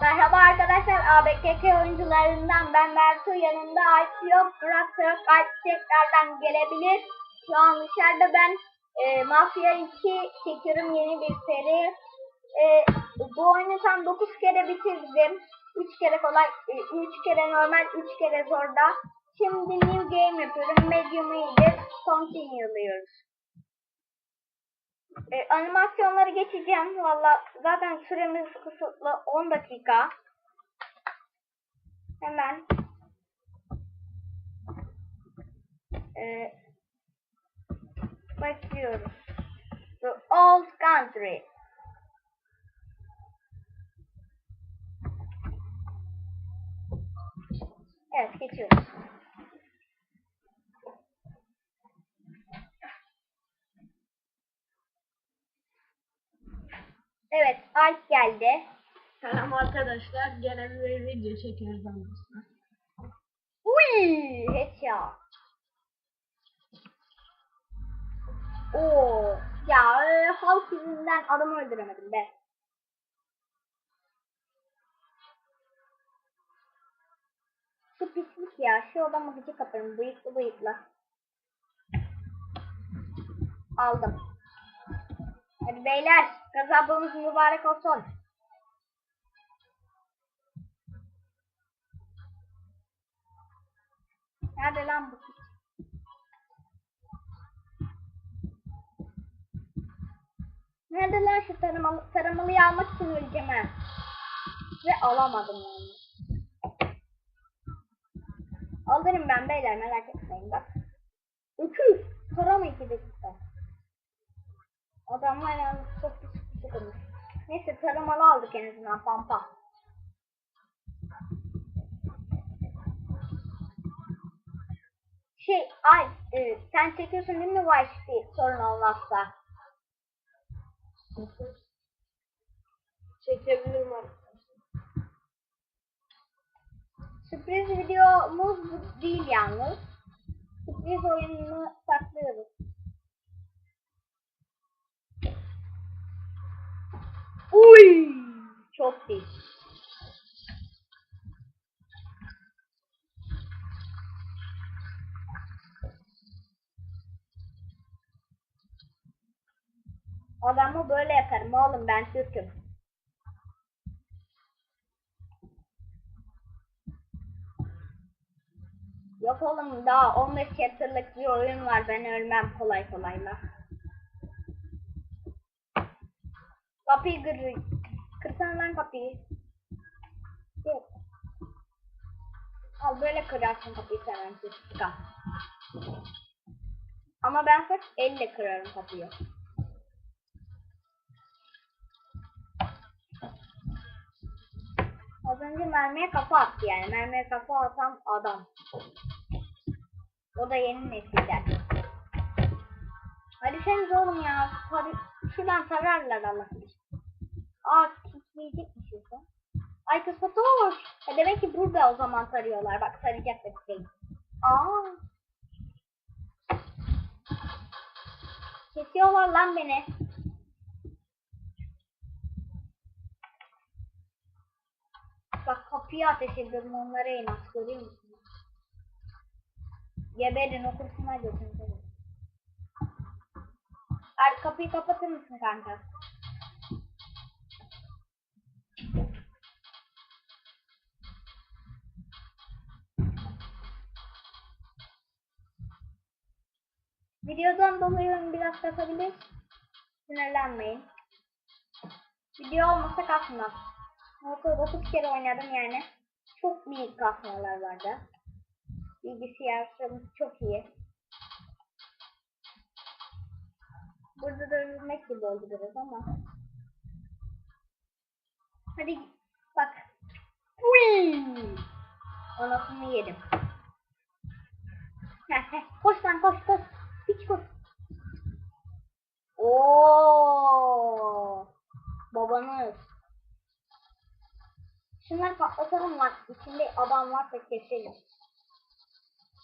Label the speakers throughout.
Speaker 1: Merhaba arkadaşlar, ABKK oyuncularından ben Bertu, yanında Alp yok. Bıraktık Alp tekrardan gelebilir. Şu an dışarıda ben e, Mafya 2 çekiyorum yeni bir seri. E, bu oyunu tam 9 kere bitirdim. 3 kere kolay, 3 kere normal, 3 kere zorda. Şimdi new game yapıyorum. Medium iyidir. Continue'luyoruz. E, animasyonları geçeceğim. Valla zaten süremiz kısıtlı 10 dakika. Hemen e, başlıyoruz. The Old Country. Evet geçiyoruz. Evet Alp geldi.
Speaker 2: Selam arkadaşlar. Gene bir video çekiyoruz anlasına.
Speaker 1: Uy, headshot. Oo, ya e, halk yüzünden adamı öldüremedim be. Şu pislik ya, şu adamı gıcık kaparım, bıyıklı bıyıklı. Aldım. Hadi beyler, gazabımız mübarek olsun. Nerede lan bu? Nerede lan şu taramalı, taramalıyı almak için öleceğim. Ve alamadım yani. Alırım ben beyler merak etmeyin bak. Öküz. Tarama iki dakika. Adamlar yani çok pis pis sıkılmış. Neyse taramalı aldık en azından pampa. Şey ay e, sen çekiyorsun değil mi Vice sorun olmazsa.
Speaker 2: Çekebilirim arkadaşlar.
Speaker 1: Sürpriz videomuz bu değil yalnız. Sürpriz oyununu saklıyoruz. Uy! Çok pis. Adamı böyle yakarım oğlum ben Türk'üm. Yok oğlum daha 15 chapter'lık bir oyun var ben ölmem kolay kolay la. Kapıyı kır. Kırsana lan kapıyı. Yok. Al böyle kırarsın kapıyı sen. Çıkar. Ama ben sırf elle kırarım kapıyı. Az önce mermiye kafa attı yani. Mermiye kafa atan adam. O da yeni nesilden. Hadi sen oğlum ya. Hadi şuradan sararlar Allah Aa kitleyecekmiş yoksa. Ay kız Fatoş. Ha, demek ki burada o zaman sarıyorlar. Bak saracak da şey. Aa. Kesiyorlar lan beni. Bak kapıyı ateş ediyorum onlara en az görüyor musun? Geberin okursun hadi okursun. Abi kapıyı kapatır mısın kanka? Videodan dolayı biraz kasabilir. Sinirlenmeyin. Video olmasa kasmaz. Motor 9 kere oynadım yani. Çok büyük kasmalar vardı. Bilgisayarımız çok iyi. Burada da ölmek gibi oldu biraz ama. Hadi bak. Uy! Anasını yedim. Heh, heh. Koş lan koş koş. Hiç koş. Oo! Babanız. Şunları patlatalım lan. İçinde adam varsa keselim.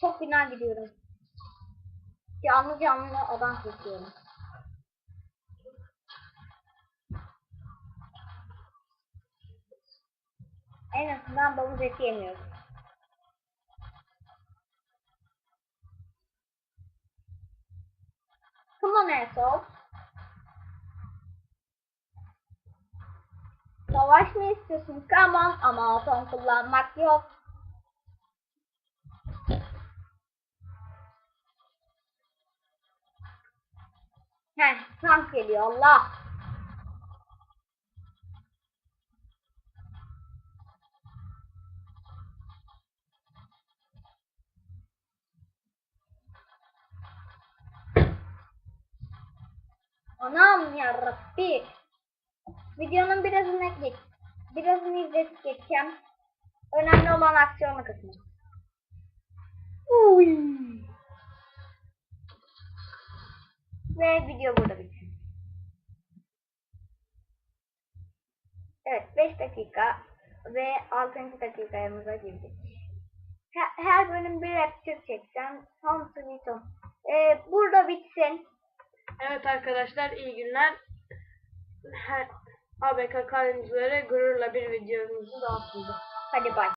Speaker 1: Çok fena gidiyorum. Canlı canlı adam kesiyorum. En azından domuz eti yemiyoruz. Asshole. Savaş mı istiyorsun? Come on ama atom kullanmak yok. Heh, tank geliyor Allah. Anam yarabbi. Videonun birazını geç. Birazını izletip geçeceğim. Önemli olan aksiyonu kısmı. Uy. Ve video burada bitiyor. Evet 5 dakika ve 6. dakikaya girdik. Her, her bölüm bir rapture çekeceğim. Son sweet home. Ee, burada bitsin.
Speaker 2: Evet arkadaşlar iyi günler. Her ABK karıncıları gururla bir videomuzu dağıtıldı.
Speaker 1: Hadi bay.